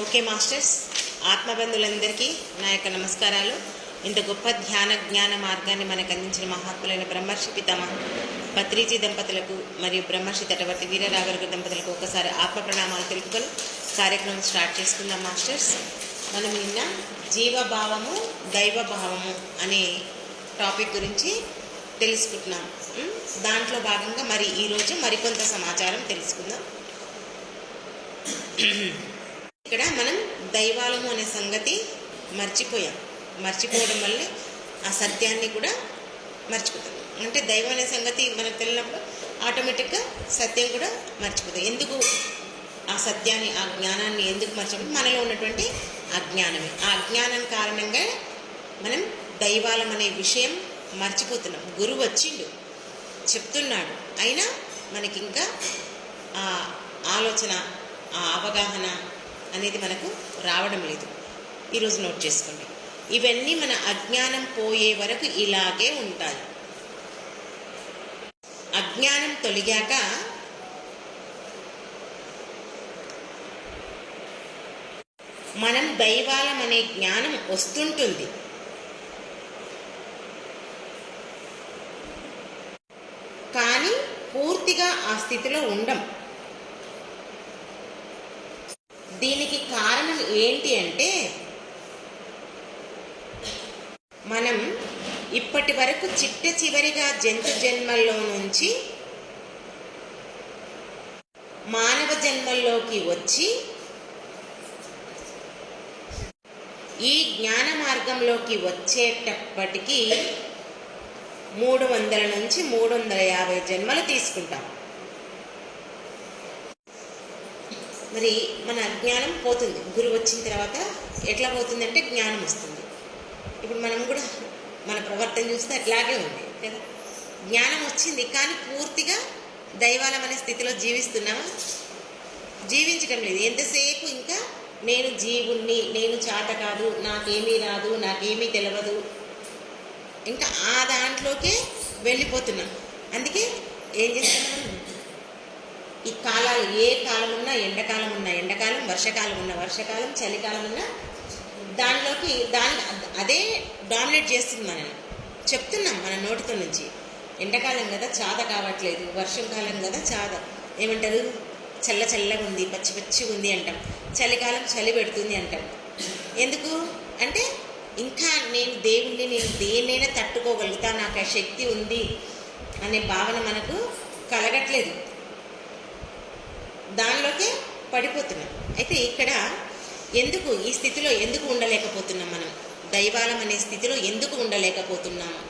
Okay masters. ఆత్మబంధులందరికీ నా యొక్క నమస్కారాలు. ఇంత గొప్ప ధ్యాన జ్ఞాన మార్గాన్ని మనకు అందించిన మహాత్ములైన బ్రహ్మర్షి పితమ పత్రిజీ దంపతులకు మరియు బ్రహ్మర్షి తటవర్తి వీరరాఘవ దంపతులకు ఒకసారి ఆత్మ ప్రణామాలు తెలుపుకొని కార్యక్రమం స్టార్ట్ చేసుకుందాం మాస్టర్స్. మనం నిన్న జీవభావము దైవభావము అనే టాపిక్ గురించి తెలుసుకుంటున్నాం. దాంట్లో భాగంగా మరి ఈరోజు మరికొంత సమాచారం తెలుసుకుందాం. ఇక్కడ మనం దైవాలము అనే సంగతి మర్చిపోయాం. మర్చిపోవడం వల్ల ఆ సత్యాన్ని కూడా మర్చిపోతాం. అంటే దైవం అనే సంగతి మనకు తెలియనప్పుడు ఆటోమేటిక్గా సత్యం కూడా మర్చిపోతాం. ఎందుకు ఆ సత్యాన్ని ఆ జ్ఞానాన్ని ఎందుకు మర్చిపోతే? మనలో ఉన్నటువంటి అజ్ఞానమే. ఆ అజ్ఞానం కారణంగా మనం దైవాలం అనే విషయం మర్చిపోతున్నాం. గురువు వచ్చిండు చెప్తున్నాడు. అయినా మనకి ఇంకా ఆ ఆలోచన ఆ అవగాహన అనేది మనకు రావడం లేదు. ఈరోజు నోట్ చేసుకోండి. ఇవన్నీ మన అజ్ఞానం పోయే వరకు ఇలాగే ఉంటాయి. అజ్ఞానం తొలగాక మనం దైవాలం అనే జ్ఞానం వస్తుంటుంది. కానీ పూర్తిగా ఆ స్థితిలో ఉండం. దీనికి కారణం ఏంటి అంటే మనం ఇప్పటి వరకు చిట్ట చివరిగా జంతు జన్మల్లో నుంచి మానవ జన్మల్లోకి వచ్చి ఈ జ్ఞాన మార్గంలోకి వచ్చేటప్పటికీ మూడు వందల నుంచి మూడు వందల యాభై జన్మలు తీసుకుంటాం. మరి మన జ్ఞానం పోతుంది. గురువు వచ్చిన తర్వాత ఎట్లా పోతుందంటే జ్ఞానం వస్తుంది. ఇప్పుడు మనం కూడా మన ప్రవర్తన చూస్తే అట్లాగే ఉంది కదా? జ్ఞానం వచ్చింది కానీ పూర్తిగా దైవాలం అనే స్థితిలో జీవిస్తున్నామా? జీవించడం లేదు. ఎంతసేపు ఇంకా నేను జీవుణ్ణి నేను చాట కాదు నాకేమీ రాదు నాకేమీ తెలియదు ఇంకా ఆ దాంట్లోకే వెళ్ళిపోతున్నాం. అందుకే ఏం చేస్తున్నాం? ఈ కాలాలు ఏ కాలం ఉన్నా ఎండాకాలం ఉన్నా ఎండాకాలం వర్షాకాలం ఉన్నా వర్షాకాలం చలికాలం ఉన్నా దానిలోకి దాని అదే డామినేట్ చేస్తుంది మనల్ని. చెప్తున్నాం మన నోటితో నుంచి. ఎండాకాలం కదా చాద కావట్లేదు. వర్షం కాలం కదా చాద. ఏమంటారు? చల్ల చల్లగా ఉంది పచ్చి పచ్చిగా ఉంది అంటాం. చలికాలం చలి పెడుతుంది అంటాం. ఎందుకు? అంటే ఇంకా నేను దేవుణ్ణి నేను దేన్నైనా తట్టుకోగలుగుతా నాకు ఆ శక్తి ఉంది అనే భావన మనకు కలగట్లేదు. దానిలోకే పడిపోతున్నాం. అయితే ఇక్కడ ఎందుకు ఈ స్థితిలో ఎందుకు ఉండలేకపోతున్నాం మనం? దైవాలం అనే స్థితిలో ఎందుకు ఉండలేకపోతున్నాం?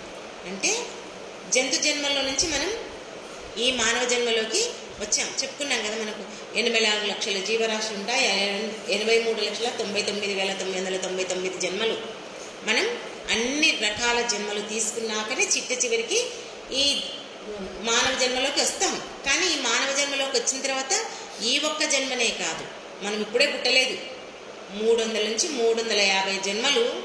అంటే జంతు జన్మల్లో నుంచి మనం ఈ మానవ జన్మలోకి వచ్చాం. చెప్పుకున్నాం కదా మనకు ఎనభై నాలుగు లక్షల జీవరాశులు ఉంటాయి. ఎనభై మూడు లక్షల తొంభై తొమ్మిది వేల తొమ్మిది వందల తొంభై తొమ్మిది జన్మలు. మనం అన్ని రకాల జన్మలు తీసుకున్నాకనే చిట్ట చివరికి ఈ మానవ జన్మలోకి వస్తాం. కానీ ఈ మానవ జన్మలోకి వచ్చిన తర్వాత ఈ ఒక్క జన్మనే కాదు. మనం ఇప్పుడే పుట్టలేదు. మూడు వందల నుంచి మూడు వందల యాభై జన్మలు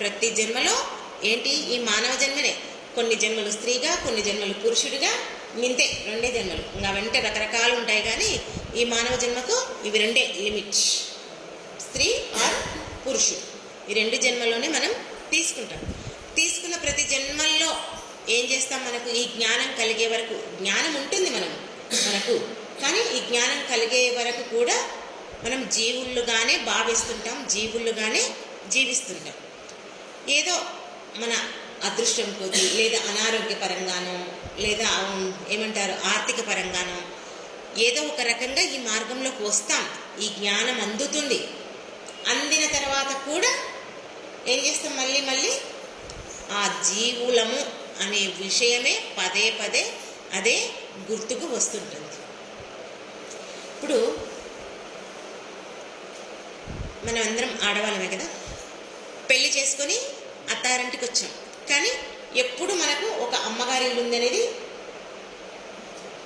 ప్రతి జన్మలో ఏంటి? ఈ మానవ జన్మనే. కొన్ని జన్మలు స్త్రీగా కొన్ని జన్మలు పురుషుడిగా మింతే రెండే జన్మలు. ఇంకా వెంట రకరకాలు ఉంటాయి కానీ ఈ మానవ జన్మకు ఇవి రెండే లిమిట్ స్త్రీ ఆర్ పురుషుడు. ఈ రెండు జన్మలోనే మనం తీసుకుంటాం. తీసుకున్న ప్రతి జన్మల్లో ఏం చేస్తాం మనకు? ఈ జ్ఞానం కలిగే వరకు జ్ఞానం ఉంటుంది మనం మనకు కానీ ఈ జ్ఞానం కలిగే వరకు కూడా మనం జీవుళ్ళుగానే భావిస్తుంటాం జీవుళ్ళుగానే జీవిస్తుంటాం. ఏదో మన అదృష్టం కొద్ది లేదా అనారోగ్యపరంగానో లేదా ఏమంటారు ఆర్థిక పరంగానో ఏదో ఒక రకంగా ఈ మార్గంలోకి వస్తాం. ఈ జ్ఞానం అందుతుంది. అందిన తర్వాత కూడా ఏం చేస్తాం? మళ్ళీ మళ్ళీ ఆ జీవులము అనే విషయమే పదే పదే అదే గుర్తుకు వస్తుంటుంది. ఇప్పుడు మనం అందరం ఆడవాళ్ళమే కదా? పెళ్ళి చేసుకొని అత్తారింటికి వచ్చాం. కానీ ఎప్పుడు మనకు ఒక అమ్మగారి ఇల్లు ఉంది అనేది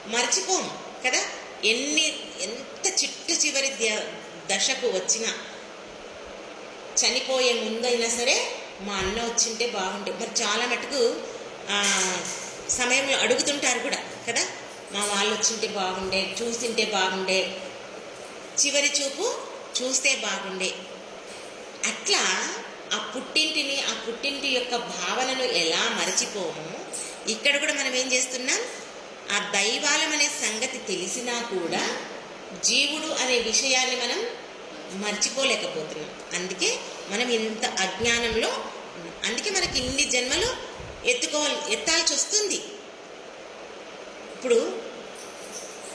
మర్చిపోము కదా? ఎన్ని ఎంత చిట్టు చివరి ద- దశకు వచ్చినా చనిపోయే ముందైనా సరే మా అన్న వచ్చింటే బాగుంటుంది మరి చాలా మటుకు సమయంలో అడుగుతుంటారు కూడా కదా? మా వాళ్ళు వచ్చింటే బాగుండే చూసింటే బాగుండే. చివరి చూపు చూస్తే బాగుండే. అట్లా ఆ పుట్టింటిని ఆ పుట్టింటి యొక్క భావనను ఎలా మరచిపోము? ఇక్కడ కూడా మనం ఏం చేస్తున్నాం? ఆ దైవాలం అనే సంగతి తెలిసినా కూడా జీవుడు అనే విషయాన్ని మనం మర్చిపోలేకపోతున్నాం. అందుకే మనం ఇంత అజ్ఞానంలో అందుకే మనకి ఇన్ని జన్మలు ఎత్తుకోవాలి ఎత్తాల్సి వస్తుంది. ఇప్పుడు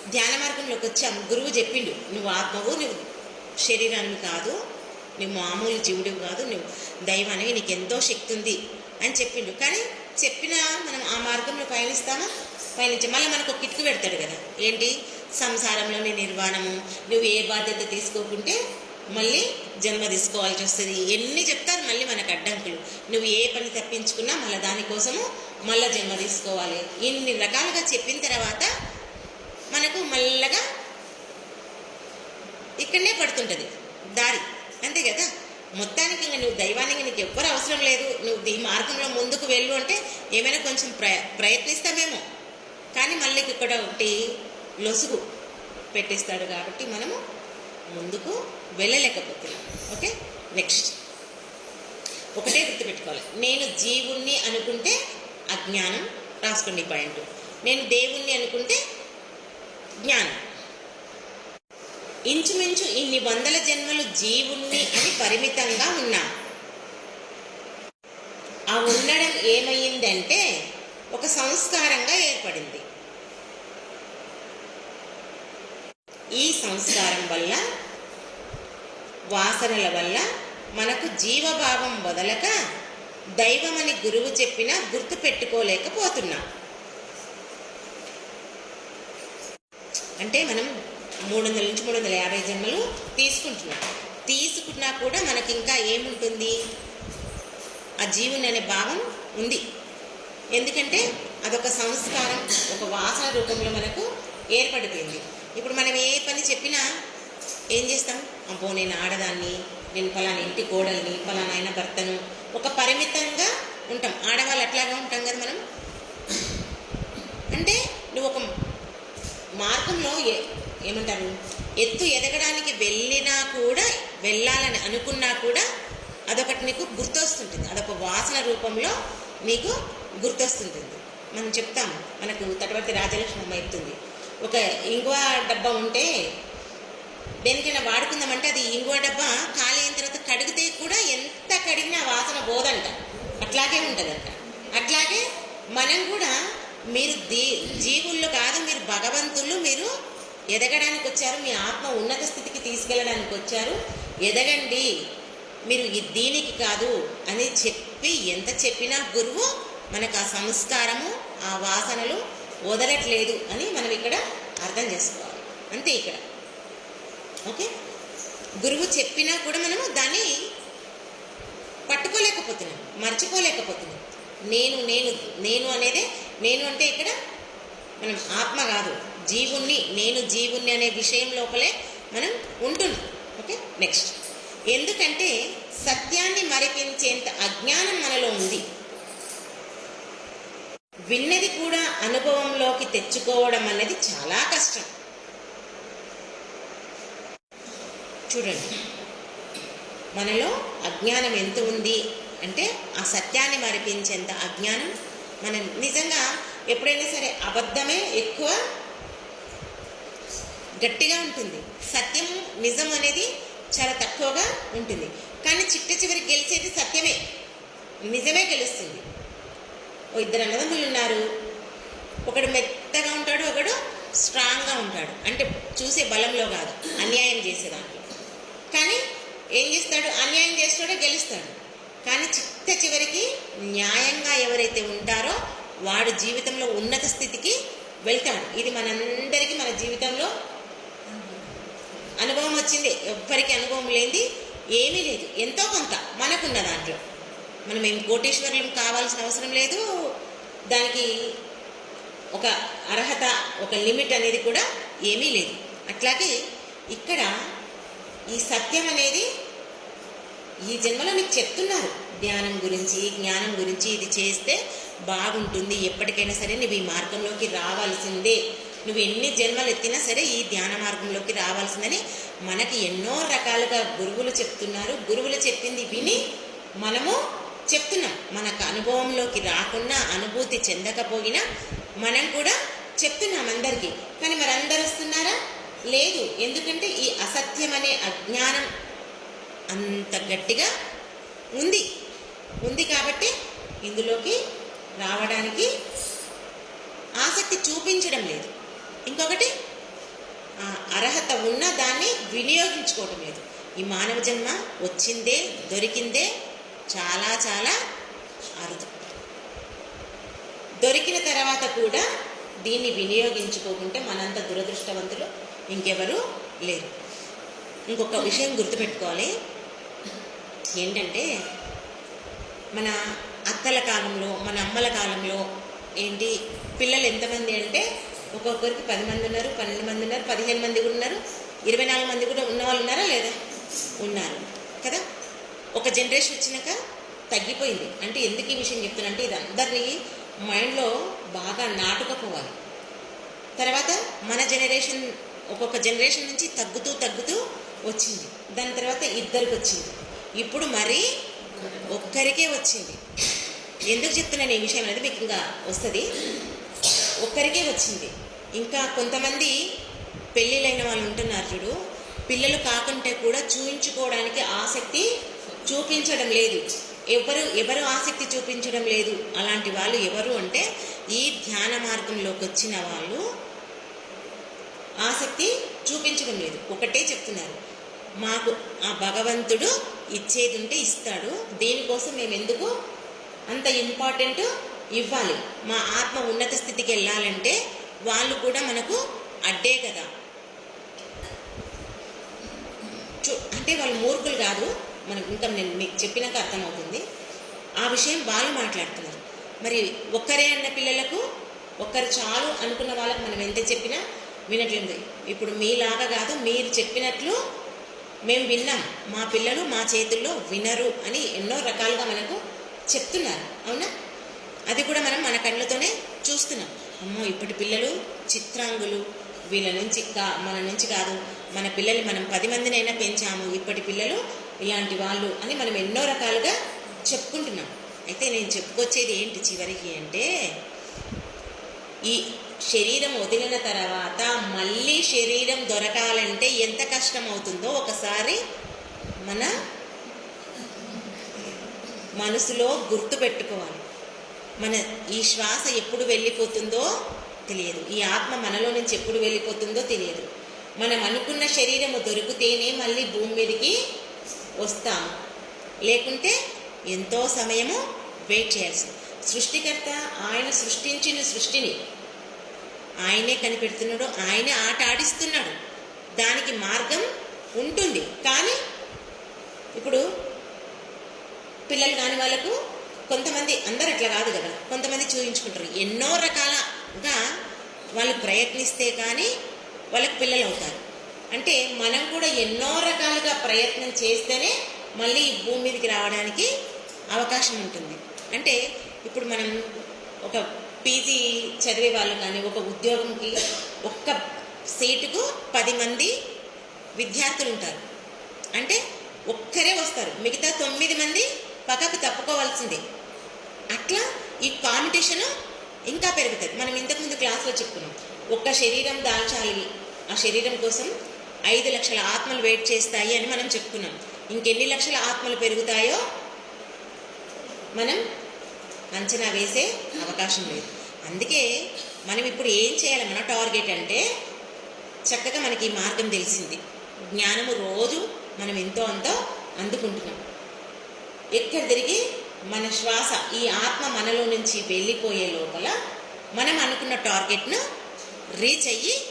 ధ్యాన మార్గంలోకి వచ్చాము. గురువు చెప్పిండు నువ్వు ఆత్మవు నువ్వు శరీరాన్ని కాదు నువ్వు మామూలు జీవుడివి కాదు నువ్వు దైవానికి నీకు ఎంతో శక్తి ఉంది అని చెప్పిండు. కానీ చెప్పినా మనం ఆ మార్గంలో పయనిస్తామా? పయనించి మళ్ళీ మనకు ఒక కిట్కు పెడతాడు కదా. ఏంటి? సంసారంలోని నిర్వాణము నువ్వు ఏ బాధ్యత తీసుకోకుంటే మళ్ళీ జన్మ తీసుకోవాల్సి వస్తుంది. ఎన్ని చెప్తారు మళ్ళీ మనకు అడ్డంకులు. నువ్వు ఏ పని తప్పించుకున్నా మళ్ళీ దానికోసము మళ్ళీ జన్మ తీసుకోవాలి. ఇన్ని రకాలుగా చెప్పిన తర్వాత మనకు మల్లగా ఇక్కడనే పడుతుంటుంది. దారి. అంతే కదా? మొత్తానికి ఇంకా నువ్వు దైవానికి నీకు ఎవ్వరు అవసరం లేదు. నువ్వు ఈ మార్గంలో ముందుకు వెళ్ళు అంటే ఏమైనా కొంచెం ప్రయ ప్రయత్నిస్తామేమో కానీ మళ్ళీ ఇక్కడ ఒకటి లొసుగు పెట్టేస్తాడు కాబట్టి మనము ముందుకు వెళ్ళలేకపోతున్నాం. ఓకే? నెక్స్ట్. ఒకటే గుర్తుపెట్టుకోవాలి. నేను జీవుణ్ణి అనుకుంటే అజ్ఞానం రాసుకోండి పాయింట్. నేను దేవుణ్ణి అనుకుంటే జ్ఞానం. ఇంచుమించు ఇన్ని వందల జన్మలు జీవుణ్ణి అని పరిమితంగా ఉన్నా. ఆ ఉండడం ఏమైందంటే ఒక సంస్కారంగా ఏర్పడింది. ఈ సంస్కారం వల్ల వాసనల వల్ల మనకు జీవభావం వదలక దైవమని గురువు చెప్పినా గుర్తు పెట్టుకోలేకపోతున్నాం. అంటే మనం మూడు వందల నుంచి మూడు వందల యాభై జన్మలు తీసుకుంటున్నాం. తీసుకున్నా కూడా మనకి ఇంకా ఏముంటుంది? ఆ జీవుని అనే భావం ఉంది. ఎందుకంటే అదొక సంస్కారం ఒక వాసన రూపంలో మనకు ఏర్పడిపోయింది. ఇప్పుడు మనం ఏ పని చెప్పినా ఏం చేస్తాం? అబ్బో నేను ఆడదాన్ని నేను పలానా ఇంటి కోడల్ని పలానా ఆయన భర్తను ఒక పరిమితంగా ఉంటాం. ఆడవాళ్ళు అట్లాగా ఉంటాం కదా మనం? అంటే నువ్వు ఒక మార్గంలో ఏ- ఏమంటారు? ఎత్తు ఎదగడానికి వెళ్ళినా కూడా వెళ్ళాలని అనుకున్నా కూడా అదొకటి నీకు గుర్తొస్తుంటుంది. అదొక వాసన రూపంలో నీకు గుర్తొస్తుంటుంది. మనం చెప్తాం మనకు తటవర్తి రాజలక్ష్మి అమ్మ చెప్తుంది. ఒక ఇంగువ డబ్బా ఉంటే దేనికైనా వాడుకుందామంటే అది ఇంగువ డబ్బా ఖాళీ అయిన తర్వాత కడిగితే కూడా ఎంత కడిగిన వాసన పోదంట. అట్లాగే ఉంటుందంట. అట్లాగే మనం కూడా మీరు దీ జీవుల్లో కాదు మీరు భగవంతులు మీరు ఎదగడానికి వచ్చారు మీ ఆత్మ ఉన్నత స్థితికి తీసుకెళ్ళడానికి వచ్చారు ఎదగండి. మీరు ఈ దీనికి కాదు అని చెప్పి ఎంత చెప్పినా గురువు మనకు ఆ సంస్కారము ఆ వాసనలు వదలట్లేదు అని మనం ఇక్కడ అర్థం చేసుకోవాలి. అంతే ఇక్కడ. ఓకే? గురువు చెప్పినా కూడా మనము దాన్ని పట్టుకోలేకపోతున్నాను మర్చిపోలేకపోతున్నాను. నేను నేను నేను అనేదే నేను అంటే ఇక్కడ మనం ఆత్మ కాదు. జీవుణ్ణి నేను జీవుణ్ణి అనే విషయం లోపలే మనం ఉంటున్నాం. ఓకే? నెక్స్ట్ ఎందుకంటే సత్యాన్ని మరిపించేంత అజ్ఞానం మనలో ఉంది. విన్నది కూడా అనుభవంలోకి తెచ్చుకోవడం అనేది చాలా కష్టం. చూడండి. మనలో అజ్ఞానం ఎంత ఉంది అంటే ఆ సత్యాన్ని మరిపించేంత అజ్ఞానం మన నిజంగా ఎప్పుడైనా సరే అబద్ధమే ఎక్కువ గట్టిగా ఉంటుంది. సత్యం నిజం అనేది చాలా తక్కువగా ఉంటుంది. కానీ చిట్ట చివరికి గెలిచేది సత్యమే. నిజమే గెలుస్తుంది. ఓ ఇద్దరు అన్నదమ్ములు ఉన్నారు. ఒకడు మెత్తగా ఉంటాడు ఒకడు స్ట్రాంగ్గా ఉంటాడు. అంటే చూసే బలంలో కాదు అన్యాయం చేసే దాంట్లో కానీ ఏం చేస్తాడు? అన్యాయం చేస్తాడో గెలుస్తాడు. కానీ చిట్ట చివరికి న్యాయంగా ఎవరైతే ఉంటారో వాడు జీవితంలో ఉన్నత స్థితికి వెళ్తాడు. ఇది మనందరికీ మన జీవితంలో అనుభవం వచ్చింది. ఎవ్వరికి అనుభవం లేనిది ఏమీ లేదు. ఎంతో కొంత మనకున్న దాంట్లో. మనం ఏం కోటేశ్వరులం కావాల్సిన అవసరం లేదు. దానికి ఒక అర్హత ఒక లిమిట్ అనేది కూడా ఏమీ లేదు. అట్లాగే ఇక్కడ ఈ సత్యం అనేది ఈ జన్మలో నీకు చెప్తున్నారు. ధ్యానం గురించి జ్ఞానం గురించి ఇది చేస్తే బాగుంటుంది. ఎప్పటికైనా సరే నువ్వు ఈ మార్గంలోకి రావాల్సిందే. నువ్వు ఎన్ని జన్మలు ఎత్తినా సరే ఈ ధ్యాన మార్గంలోకి రావాల్సిందని మనకి ఎన్నో రకాలుగా గురువులు చెప్తున్నారు. గురువులు చెప్పింది విని మనము చెప్తున్నాం. మనకు అనుభవంలోకి రాకున్నా అనుభూతి చెందకపోయినా మనం కూడా చెప్తున్నాం అందరికీ. కానీ మరి అందరు వస్తున్నారా? లేదు. ఎందుకంటే ఈ అసత్యం అనే అజ్ఞానం అంత గట్టిగా ఉంది. ఉంది కాబట్టి ఇందులోకి రావడానికి ఆసక్తి చూపించడం లేదు. ఇంకొకటి అర్హత ఉన్న దాన్ని వినియోగించుకోవటం లేదు. ఈ మానవ జన్మ వచ్చిందే దొరికిందే చాలా చాలా అరుదు. దొరికిన తర్వాత కూడా దీన్ని వినియోగించుకోకుంటే మనంత దురదృష్టవంతులు ఇంకెవరూ లేరు. ఇంకొక విషయం గుర్తుపెట్టుకోవాలి. ఏంటంటే మన అత్తల కాలంలో మన అమ్మల కాలంలో ఏంటి పిల్లలు ఎంతమంది అంటే ఒక్కొక్కరికి పది మంది ఉన్నారు పన్నెండు మంది ఉన్నారు పదిహేను మంది కూడా ఉన్నారు ఇరవై నాలుగు మంది కూడా ఉన్న వాళ్ళు ఉన్నారా లేదా? ఉన్నారు. కదా? ఒక జనరేషన్ వచ్చినాక తగ్గిపోయింది. అంటే ఎందుకు ఈ విషయం చెప్తున్నానంటే ఇది అందరినీ మైండ్లో బాగా నాటుకపోవాలి. తర్వాత మన జనరేషన్ ఒక్కొక్క జనరేషన్ నుంచి తగ్గుతూ తగ్గుతూ వచ్చింది. దాని తర్వాత ఇద్దరికి వచ్చింది. ఇప్పుడు మరీ ఒక్కరికే వచ్చింది. ఎందుకు చెప్తున్నాను ఈ విషయం అనేది మీకు ఇంకా వస్తుంది. ఒక్కరికే వచ్చింది. ఇంకా కొంతమంది పెళ్ళిళ్ళైన వాళ్ళు ఉంటున్నారు చూడు పిల్లలు కాకుంటే కూడా చూయించుకోవడానికి ఆసక్తి చూపించడం లేదు. ఎవరు ఎవరు ఆసక్తి చూపించడం లేదు. అలాంటి వాళ్ళు ఎవరు అంటే ఈ ధ్యాన మార్గంలోకి వచ్చిన వాళ్ళు ఆసక్తి చూపించడం లేదు. ఒకటే చెప్తున్నారు. మాకు ఆ భగవంతుడు ఇచ్చేది ఉంటే ఇస్తాడు. దీనికోసం మేము ఎందుకు అంత ఇంపార్టెంట్ ఇవ్వాలి. మా ఆత్మ ఉన్నత స్థితికి వెళ్ళాలంటే వాళ్ళు కూడా మనకు అడ్డే కదా. చూ అంటే వాళ్ళు మూర్ఖులు కాదు. మనకు ఇంకా నేను మీకు చెప్పినాక అర్థమవుతుంది. ఆ విషయం వాళ్ళు మాట్లాడుతున్నారు. మరి ఒక్కరే అన్న పిల్లలకు ఒక్కరు చాలు అనుకున్న వాళ్ళకు మనం ఎంత చెప్పినా వినట్లేదు. ఇప్పుడు మీలాగా కాదు మీరు చెప్పినట్లు మేము విన్నాం. మా పిల్లలు మా చేతుల్లో వినరు అని ఎన్నో రకాలుగా మనకు చెప్తున్నారు. అవునా? అది కూడా మనం మన కళ్ళతోనే చూస్తున్నాం. అమ్మో ఇప్పటి పిల్లలు చిత్రాంగులు. వీళ్ళ నుంచి కా మన నుంచి కాదు. మన పిల్లలు మనం పది మందినైనా పెంచాము. ఇప్పటి పిల్లలు ఇలాంటి వాళ్ళు అని మనం ఎన్నో రకాలుగా చెప్పుకుంటున్నాం. అయితే నేను చెప్పుకొచ్చేది ఏంటి చివరికి అంటే ఈ శరీరం వదిలిన తర్వాత మళ్ళీ శరీరం దొరకాలంటే ఎంత కష్టం అవుతుందో ఒకసారి మన మనసులో గుర్తు పెట్టుకోవాలి. మన ఈ శ్వాస ఎప్పుడు వెళ్ళిపోతుందో తెలియదు. ఈ ఆత్మ మనలో నుంచి ఎప్పుడు వెళ్ళిపోతుందో తెలియదు. మనం అనుకున్న శరీరము దొరికితేనే మళ్ళీ భూమి మీదకి వస్తాము. లేకుంటే ఎంతో సమయము వెయిట్ చేయాల్సి సృష్టికర్త ఆయన సృష్టించిన సృష్టిని ఆయనే కనిపెడుతున్నాడు ఆయనే ఆట ఆడిస్తున్నాడు. దానికి మార్గం ఉంటుంది. కానీ ఇప్పుడు పిల్లలు కాని వాళ్ళకు కొంతమంది అందరు అట్లా కాదు కదా. కొంతమంది చూపించుకుంటారు. ఎన్నో రకాలుగా వాళ్ళు ప్రయత్నిస్తే కానీ వాళ్ళకి పిల్లలు అవుతారు. అంటే మనం కూడా ఎన్నో రకాలుగా ప్రయత్నం చేస్తేనే మళ్ళీ ఈ భూమి మీదకి రావడానికి అవకాశం ఉంటుంది. అంటే ఇప్పుడు మనం ఒక పీజీ చదివే వాళ్ళు కానీ ఒక ఉద్యోగంకి ఒక్క సీటుకు పది మంది విద్యార్థులు ఉంటారు. అంటే ఒక్కరే వస్తారు. మిగతా తొమ్మిది మంది పక్కకు తప్పుకోవాల్సిందే. అట్లా ఈ కాంపిటీషన్ ఇంకా పెరుగుతుంది. మనం ఇంతకుముందు క్లాస్లో చెప్పుకున్నాం. ఒక్క శరీరం దాల్చాలి. ఆ శరీరం కోసం ఐదు లక్షల ఆత్మలు వెయిట్ చేస్తాయి అని మనం చెప్పుకున్నాం. ఇంకెన్ని లక్షల ఆత్మలు పెరుగుతాయో మనం అంచనా వేసే అవకాశం లేదు. అందుకే మనం ఇప్పుడు ఏం చేయాలి? మన టార్గెట్ అంటే చక్కగా మనకి ఈ మార్గం తెలిసింది. జ్ఞానము రోజు మనం ఎంతో అంతో అందుకుంటున్నాం. ఎక్కడ తిరిగి? మన శ్వాస ఈ ఆత్మ మనలో నుంచి వెళ్ళిపోయే లోపల మనం అనుకున్న టార్గెట్ను రీచ్ అయ్యి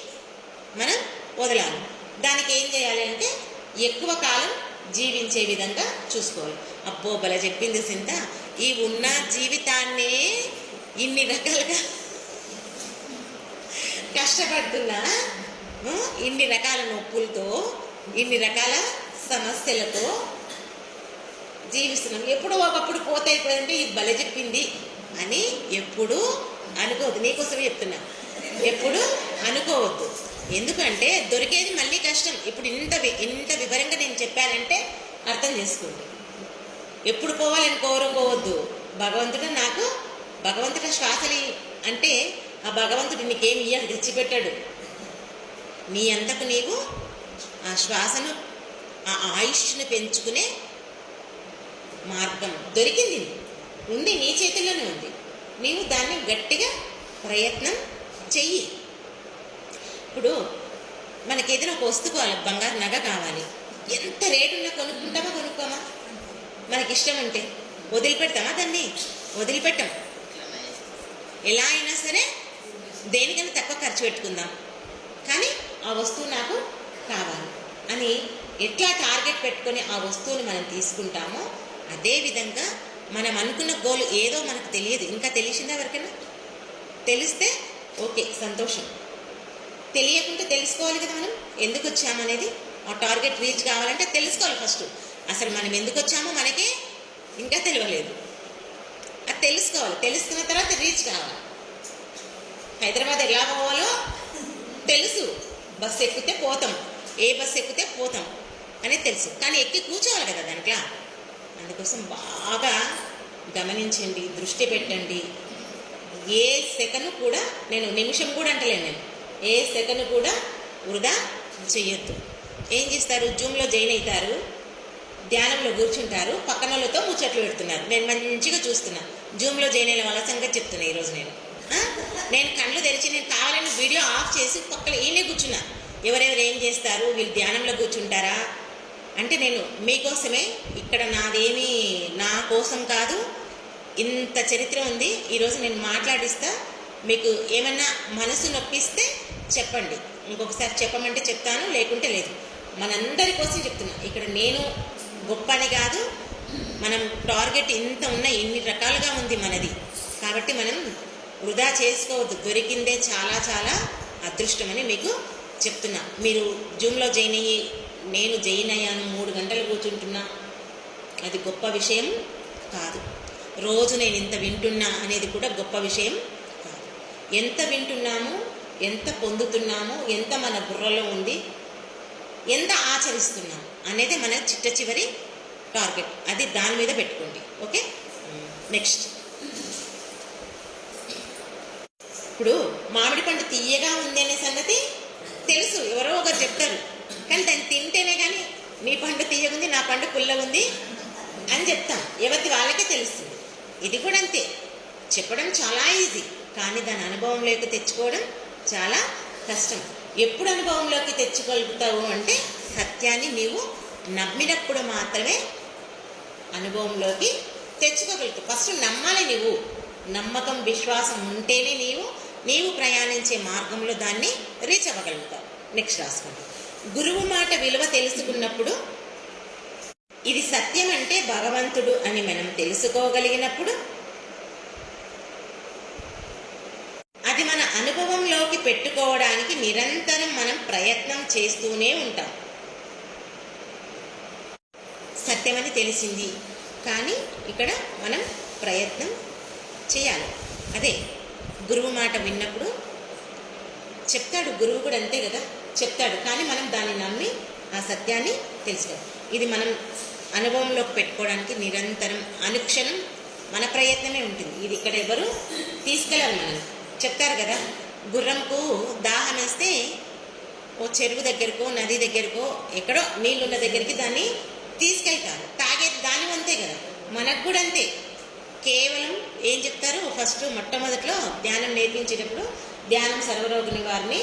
మనం వదలాలి. దానికి ఏం చేయాలి అంటే ఎక్కువ కాలం జీవించే విధంగా చూసుకోవాలి. అబ్బో బల చెప్పింది సింత. ఈ ఉన్న జీవితాన్నే ఇన్ని రకాలుగా కష్టపడుతున్నా ఇన్ని రకాల నొప్పులతో ఇన్ని రకాల సమస్యలతో జీవిస్తున్నాం. ఎప్పుడో ఒకప్పుడు పోతాయిపోయిందంటే ఇది బల చెప్పింది అని ఎప్పుడు అనుకోవద్దు. నీకోసమే చెప్తున్నా. ఎప్పుడు అనుకోవద్దు. ఎందుకంటే దొరికేది మళ్ళీ కష్టం. ఇప్పుడు ఇంత ఇంత వివరంగా నేను చెప్పానంటే అర్థం చేసుకోండి. ఎప్పుడు పోవాలని కోరుకోవద్దు. భగవంతుడు నాకు భగవంతుడు శ్వాసలి అంటే ఆ భగవంతుడు నీకేం ఇయ్యాలి తెచ్చిపెట్టాడు. నీ అంతకు నీవు ఆ శ్వాసను ఆ ఆయుష్ను పెంచుకునే మార్గం దొరికింది. ఉంది నీ చేతిలోనే ఉంది. నీవు దాన్ని గట్టిగా ప్రయత్నం చెయ్యి. ఇప్పుడు మనకి ఏదైనా ఒక వస్తువు కావాలి బంగారు నగ కావాలి. ఎంత రేటున్నా కొనుక్కుంటామా కొనుక్కోమా? మనకి ఇష్టం అంటే వదిలిపెడతామా దాన్ని? వదిలిపెట్టాం. ఎలా అయినా సరే దేనికైనా తక్కువ ఖర్చు పెట్టుకుందాం. కానీ ఆ వస్తువు నాకు కావాలి. అని ఎట్లా టార్గెట్ పెట్టుకొని ఆ వస్తువుని మనం తీసుకుంటామో అదే విధంగా మనం అనుకున్న గోల్ ఏదో మనకు తెలియదు. ఇంకా తెలిసిందా ఎవరికైనా? తెలిస్తే ఓకే సంతోషం. తెలియకుంటే తెలుసుకోవాలి కదా మనం? ఎందుకు వచ్చామనేది ఆ టార్గెట్ రీచ్ కావాలంటే తెలుసుకోవాలి ఫస్ట్. అసలు మనం ఎందుకు వచ్చామో మనకే ఇంకా తెలియలేదు. అది తెలుసుకోవాలి. తెలుసుకున్న తర్వాత రీచ్ కావాలి. హైదరాబాద్ ఎలా పోవాలో తెలుసు. బస్సు ఎక్కితే పోతాం. ఏ బస్సు ఎక్కితే పోతాం అనేది తెలుసు. కానీ ఎక్కి కూర్చోవాలి కదా దాంట్లో. అందుకోసం బాగా గమనించండి దృష్టి పెట్టండి. ఏ సెకను కూడా నేను నిమిషం కూడా అంటలేను నేను. ఏ సెకను కూడా వృధా చెయ్యొద్దు ఏం చేస్తారు? జూమ్లో జాయిన్ అవుతారు. ధ్యానంలో కూర్చుంటారు. పక్కనలతో ముచ్చట్లు పెడుతున్నారు. నేను మంచిగా చూస్తున్నా. జూమ్లో జాయిన్ అయిన వాళ్ళ సంగతి చెప్తున్నా ఈరోజు నేను. నేను కళ్ళు తెరిచి నేను కావాలని వీడియో ఆఫ్ చేసి పక్కన ఈయనే కూర్చున్నా. ఎవరెవరు ఏం చేస్తారు? వీళ్ళు ధ్యానంలో కూర్చుంటారా? అంటే నేను మీకోసమే ఇక్కడ నాదేమీ నా కోసం కాదు. ఇంత చరిత్ర ఉంది. ఈరోజు నేను మాట్లాడిస్తా. మీకు ఏమన్నా మనసు నొప్పిస్తే చెప్పండి. ఇంకొకసారి చెప్పమంటే చెప్తాను లేకుంటే లేదు. మనందరి కోసం చెప్తున్నా. ఇక్కడ నేను గొప్ప అని కాదు. మనం టార్గెట్ ఇంత ఉన్న ఇన్ని రకాలుగా ఉంది మనది. కాబట్టి మనం వృధా చేసుకోవద్దు. దొరికిందే చాలా చాలా అదృష్టమని మీకు చెప్తున్నా. మీరు జూమ్లో జాయిన్ అయ్యి నేను జాయిన్ అయ్యాను మూడు గంటలు కూర్చుంటున్నా అది గొప్ప విషయం కాదు. రోజు నేను ఇంత వింటున్నా అనేది కూడా గొప్ప విషయం కాదు. ఎంత వింటున్నాము ఎంత పొందుతున్నాము ఎంత మన బుర్రలో ఉంది ఎంత ఆచరిస్తున్నాం అనేది మన చిట్ట చివరి టార్గెట్ అది దాని మీద పెట్టుకోండి. ఓకే? నెక్స్ట్ ఇప్పుడు మామిడి పండు తీయగా ఉంది అనే సంగతి తెలుసు. ఎవరో ఒకరు చెప్తారు. కానీ దాన్ని తింటేనే కానీ మీ పండు తీయగుంది నా పండు పుల్లగుంది అని చెప్తాం. ఎవరి వాళ్ళకే తెలుస్తుంది ఇది కూడా అంతే. చెప్పడం చాలా ఈజీ కానీ దాని అనుభవం లేక తెచ్చుకోవడం చాలా కష్టం. ఎప్పుడు అనుభవంలోకి తెచ్చుకోగలుగుతావు అంటే సత్యాన్ని నీవు నమ్మినప్పుడు మాత్రమే అనుభవంలోకి తెచ్చుకోగలుగుతావు. ఫస్ట్ నమ్మాలి నీవు. నమ్మకం విశ్వాసం ఉంటేనే నీవు నీవు ప్రయాణించే మార్గంలో దాన్ని రీచ్ అవ్వగలుగుతావు. నెక్స్ట్ రాసుకోండి గురువు మాట విలువ తెలుసుకున్నప్పుడు ఇది సత్యం అంటే భగవంతుడు అని మనం తెలుసుకోగలిగినప్పుడు అది మన అదుపులోకి పెట్టుకోవడానికి నిరంతరం మనం ప్రయత్నం చేస్తూనే ఉంటాం. సత్యమని తెలిసింది. కానీ ఇక్కడ మనం ప్రయత్నం చేయాలి. అదే గురువు మాట విన్నప్పుడు చెప్తాడు గురువు కూడా అంతే కదా? చెప్తాడు. కానీ మనం దాన్ని నమ్మి ఆ సత్యాన్ని తెలుసుకోవాలి. ఇది మనం అనుభవంలోకి పెట్టుకోవడానికి నిరంతరం అనుక్షణం మన ప్రయత్నమే ఉంటుంది. ఇది ఇక్కడ ఎవరు తీసుకెళ్ళాలి మనం చెప్తారు కదా? గుర్రంకు దాహం వేస్తే ఓ చెరువు దగ్గరకో నది దగ్గరకో ఎక్కడో నీళ్ళున్న దగ్గరికి దాన్ని తీసుకెళ్తారు. తాగేది దాని అంతే కదా. మనకు కూడా అంతే. కేవలం ఏం చెప్తారు? ఫస్ట్ మొట్టమొదట్లో ధ్యానం నేర్పించేటప్పుడు ధ్యానం సర్వరోగ నివారణి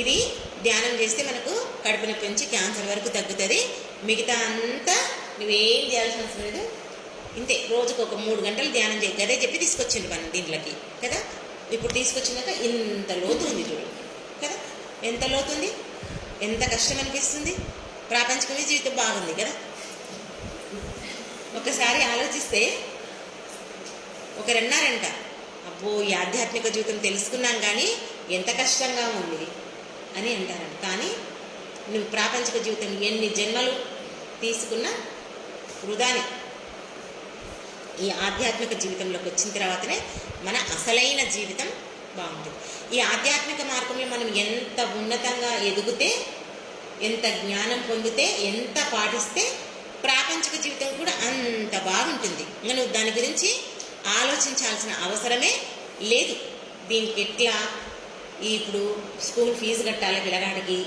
ఇది ధ్యానం చేస్తే మనకు కడుపు నొప్పి నుంచి క్యాన్సర్ వరకు తగ్గుతుంది. మిగతా అంతా నువ్వేం చేయాల్సిన అవసరం లేదు. ఇంతే. రోజుకు ఒక మూడు గంటలు ధ్యానం చేయి. అదే చెప్పి తీసుకొచ్చిండు మనం దీంట్లోకి. కదా? ఇప్పుడు తీసుకొచ్చినాక ఇంత లోతు ఉంది చూడు. కదా? ఎంత లోతు ఉంది? ఎంత కష్టం అనిపిస్తుంది? ప్రాపంచికమే జీవితం బాగుంది కదా? ఒకసారి ఆలోచిస్తే ఒకరన్నారంట అబ్బో ఈ ఆధ్యాత్మిక జీవితం తెలుసుకున్నాం కానీ ఎంత కష్టంగా ఉంది అని అంటారంట. కానీ నువ్వు ప్రాపంచిక జీవితం ఎన్ని జన్మలు తీసుకున్నా వృధాని. ఈ ఆధ్యాత్మిక జీవితంలోకి వచ్చిన తర్వాతనే మన అసలైన జీవితం బాగుంటుంది. ఈ ఆధ్యాత్మిక మార్గంలో మనం ఎంత ఉన్నతంగా ఎదిగితే ఎంత జ్ఞానం పొందితే ఎంత పాటిస్తే ప్రాపంచిక జీవితం కూడా అంత బాగుంటుంది. ఇంకా నువ్వు దాని గురించి ఆలోచించాల్సిన అవసరమే లేదు. దీనికి ఎట్లా ఇప్పుడు స్కూల్ ఫీజు కట్టాలి పిల్లగాడికి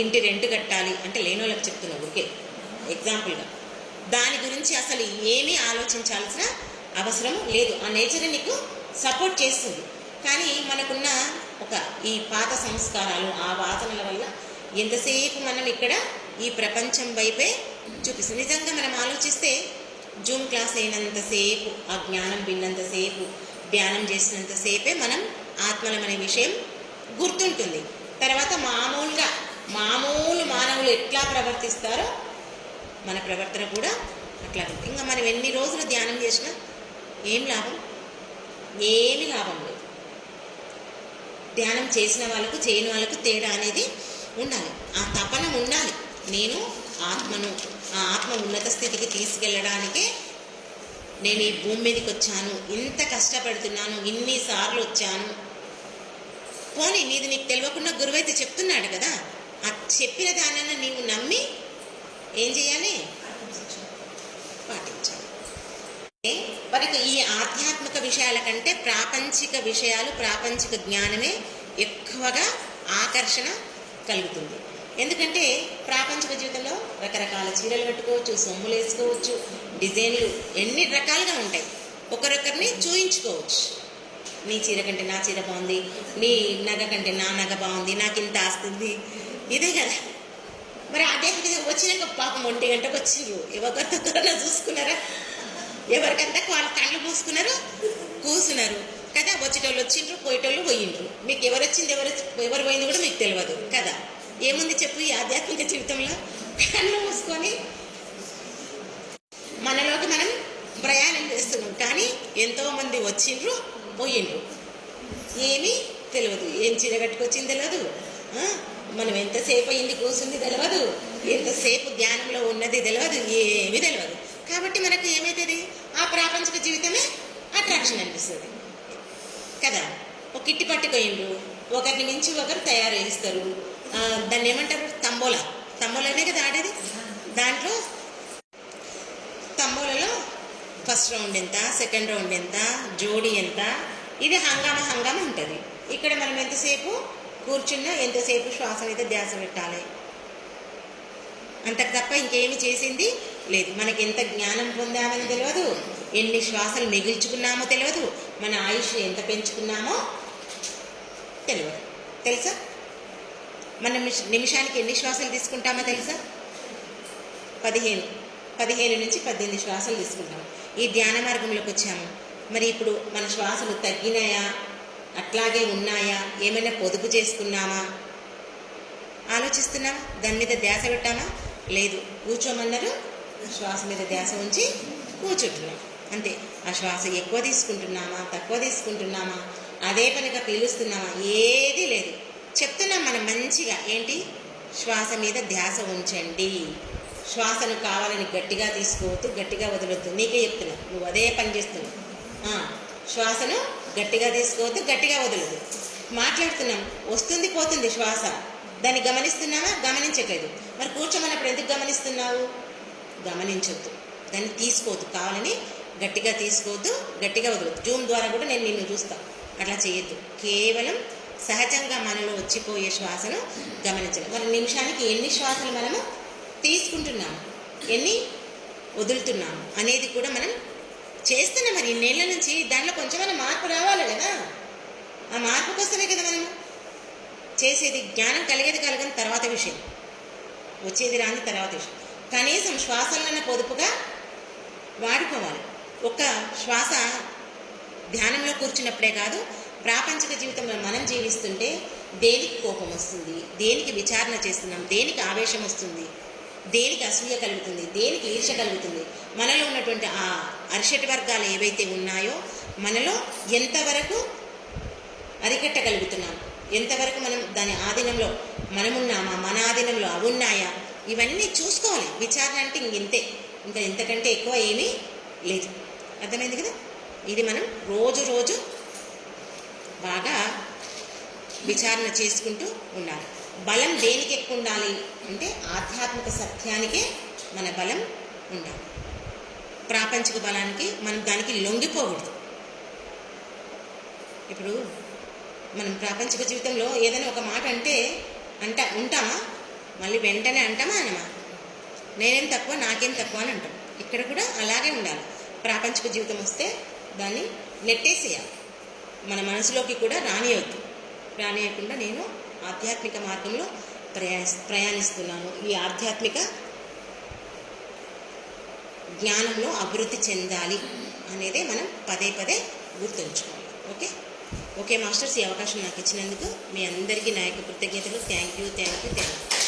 ఇంటి రెంట్ కట్టాలి అంటే లేని వాళ్ళకి చెప్తున్నా ఓకే ఎగ్జాంపుల్గా దాని గురించి అసలు ఏమీ ఆలోచించాల్సిన అవసరం లేదు. ఆ నేచరే నీకు సపోర్ట్ చేస్తుంది. కానీ మనకున్న ఒక ఈ పాత సంస్కారాలు ఆ వాసనల వల్ల ఎంతసేపు మనం ఇక్కడ ఈ ప్రపంచం వైపే చూపిస్తుంది. నిజంగా మనం ఆలోచిస్తే జూమ్ క్లాస్ అయినంతసేపు ఆ జ్ఞానం విన్నంతసేపు ధ్యానం చేసినంతసేపే మనం ఆత్మలమనే విషయం గుర్తుంటుంది. తర్వాత మామూలుగా మామూలు మానవులు ఎట్లా ప్రవర్తిస్తారో మన ప్రవర్తన కూడా అట్లా ఇంకా మనం ఎన్ని రోజులు ధ్యానం చేసినా ఏం లాభం? ఏమి లాభం లేదు. ధ్యానం చేసిన వాళ్ళకు చేయని వాళ్ళకు తేడా అనేది ఉండాలి. ఆ తపన ఉండాలి. నేను ఆత్మను ఆ ఆత్మ ఉన్నత స్థితికి తీసుకెళ్ళడానికే నేను ఈ భూమి మీదకి వచ్చాను. ఇంత కష్టపడుతున్నాను. ఇన్నిసార్లు వచ్చాను. పోనీ నీది నీకు తెలియకుండా గురువైతే చెప్తున్నాడు కదా? ఆ చెప్పిన దానన్నా నీవు నమ్మి ఏం చేయాలి? పాటించాలి. మనకు ఈ ఆధ్యాత్మిక విషయాల కంటే ప్రాపంచిక విషయాలు ప్రాపంచిక జ్ఞానమే ఎక్కువగా ఆకర్షణ కలుగుతుంది. ఎందుకంటే ప్రాపంచిక జీవితంలో రకరకాల చీరలు కట్టుకోవచ్చు సొమ్ములు వేసుకోవచ్చు డిజైన్లు ఎన్ని రకాలుగా ఉంటాయి. ఒకరొకరిని చూయించుకోవచ్చు. నీ చీర కంటే నా చీర బాగుంది నీ నగ కంటే నా నగ బాగుంది నాకు ఇంత ఆస్తుంది. ఇదే కదా. మరి అదే వచ్చినాక పాపం ఒంటి గంటకు వచ్చిండ్రు ఎవరికొరన్నా చూసుకున్నారా? ఎవరికంతా వాళ్ళు కళ్ళు మూసుకున్నారు కూసున్నారు. కదా వచ్చేటోళ్ళు వచ్చిండ్రు పోయేటోళ్ళు పోయిండ్రు. మీకు ఎవరు వచ్చింది ఎవరు ఎవరు పోయింది కూడా మీకు తెలియదు కదా. ఏముంది చెప్పు ఈ ఆధ్యాత్మిక జీవితంలో? కళ్ళు మూసుకొని మనలోకి మనం ప్రయాణం చేస్తున్నాం. కానీ ఎంతోమంది వచ్చిండ్రు పోయిండ్రు. ఏమీ తెలియదు. ఏం చీర కట్టుకొచ్చింది తెలియదు. మనం ఎంతసేపు అయింది కూర్చుంది తెలియదు ఎంతసేపు ధ్యానంలో ఉన్నది తెలియదు ఏమీ తెలియదు కాబట్టి మనకు ఏమవుతుంది ఆ ప్రాపంచిక జీవితమే అట్రాక్షన్ అనిపిస్తుంది. కదా? ఒక కిట్టి పట్టుకోయిండు ఒకరిని మించి ఒకరు తయారు చేస్తారు దాన్ని ఏమంటారు? తంబోలా. తంబోలానే కదా ఆడేది? దాంట్లో తంబోలలో ఫస్ట్ రౌండ్ ఎంత సెకండ్ రౌండ్ ఎంత జోడి ఎంత? ఇది హంగామా హంగామా ఉంటుంది. ఇక్కడ మనం ఎంతసేపు కూర్చున్న ఎంతసేపు శ్వాస మీద ధ్యాస పెట్టాలి. అంతకు తప్ప ఇంకేమి చేసింది? లేదు. మనకి ఎంత జ్ఞానం పొందామని తెలియదు ఎన్ని శ్వాసలు మిగిల్చుకున్నామో తెలియదు మన ఆయుష్ ఎంత పెంచుకున్నామో తెలియదు తెలుసా? మన నిమిషానికి ఎన్ని శ్వాసలు తీసుకుంటామో తెలుసా? పదిహేను. పదిహేను నుంచి పద్దెనిమిది శ్వాసలు తీసుకుంటాం ఈ ధ్యాన మార్గంలోకి వచ్చాము. మరి ఇప్పుడు మన శ్వాసలు తగ్గినాయా? అట్లాగే ఉన్నాయా? ఏమైనా పొదుపు చేసుకున్నామా? ఆలోచిస్తున్నామా దాని మీద ధ్యాస పెట్టామా? లేదు. కూర్చోమన్నారు. శ్వాస మీద ధ్యాస ఉంచి కూర్చుంటున్నాం. అంతే. ఆ శ్వాస ఎక్కువ తీసుకుంటున్నామా? తక్కువ తీసుకుంటున్నామా? అదే పనిగా పీలుస్తున్నామా? ఏది లేదు. చెప్తున్నాం మనం మంచిగా. ఏంటి? శ్వాస మీద ధ్యాస ఉంచండి. శ్వాసను కావాలని గట్టిగా తీసుకోవద్దు గట్టిగా వదలొద్దు. నీకే చెప్తున్నా. నువ్వు అదే పని చేస్తున్నావు. శ్వాసను గట్టిగా తీసుకోవద్దు గట్టిగా వదలదు. మాట్లాడుతున్నాం వస్తుంది పోతుంది శ్వాస. దాన్ని గమనిస్తున్నావా? గమనించట్లేదు. మరి కూర్చోమన్నప్పుడు ఎందుకు గమనిస్తున్నావు? గమనించొద్దు. దాన్ని తీసుకోవద్దు. కావాలని గట్టిగా తీసుకోవద్దు గట్టిగా వదలదు జూమ్ ద్వారా కూడా నేను నిన్ను చూస్తాను అట్లా చేయొద్దు. కేవలం సహజంగా మనలో వచ్చిపోయే శ్వాసను గమనించడం. మరి నిమిషానికి ఎన్ని శ్వాసలు మనము తీసుకుంటున్నాము? ఎన్ని వదులుతున్నాము? అనేది కూడా మనం చేస్తున్నాం మరి ఇన్నేళ్ళ నుంచి దాంట్లో కొంచెమైనా మార్పు రావాలి కదా. ఆ మార్పు కోసమే కదా మనం చేసేది జ్ఞానం కలిగేది కలగని తర్వాత విషయం. వచ్చేది రాని తర్వాత విషయం. కనీసం శ్వాసలన్న పొదుపుగా వాడుకోవాలి. ఒక శ్వాస ధ్యానంలో కూర్చున్నప్పుడే కాదు ప్రాపంచిక జీవితంలో మనం జీవిస్తుంటే దేనికి కోపం వస్తుంది దేనికి విచారణ చేస్తున్నాం దేనికి ఆవేశం వస్తుంది దేనికి అసూయ కలుగుతుంది దేనికి ఈర్ష కలుగుతుంది మనలో ఉన్నటువంటి ఆ అరిషటి వర్గాలు ఏవైతే ఉన్నాయో మనలో ఎంతవరకు అరికట్టగలుగుతున్నాం? ఎంతవరకు మనం దాని ఆధీనంలో మనమున్నామా? మన ఆధీనంలో అవి ఉన్నాయా? ఇవన్నీ చూసుకోవాలి. విచారణ అంటే ఇంతే ఇంకా ఇంతకంటే ఎక్కువ ఏమీ లేదు. అర్థమైంది కదా? ఇది మనం రోజు రోజు బాగా విచారణ చేసుకుంటూ ఉండాలి. బలం దేనికి ఎక్కువ ఉండాలి అంటే ఆధ్యాత్మిక సత్యానికే మన బలం ఉండాలి. ప్రాపంచిక బలానికి మనం దానికి లొంగిపోకూడదు. ఇప్పుడు మనం ప్రాపంచిక జీవితంలో ఏదైనా ఒక మాట అంటే అంట ఉంటామా? మళ్ళీ వెంటనే అంటామా అనమా? నేనేం తక్కువ నాకేం తక్కువ అని అంటాం. ఇక్కడ కూడా అలాగే ఉండాలి. ప్రాపంచిక జీవితం వస్తే దాన్ని నెట్టేసేయాలి. మన మనసులోకి కూడా రానియవద్దు రానియకుండా నేను ఆధ్యాత్మిక మార్గంలో ప్రయాణి ప్రయాణిస్తున్నాను. ఈ ఆధ్యాత్మిక జ్ఞానంలో అభివృద్ధి చెందాలి అనేది మనం పదే పదే గుర్తుంచుకోవాలి. ఓకే? ఓకే మాస్టర్స్ ఈ అవకాశం నాకు ఇచ్చినందుకు మీ అందరికీ నా యొక్క కృతజ్ఞతలు. Thank you thank you thank you.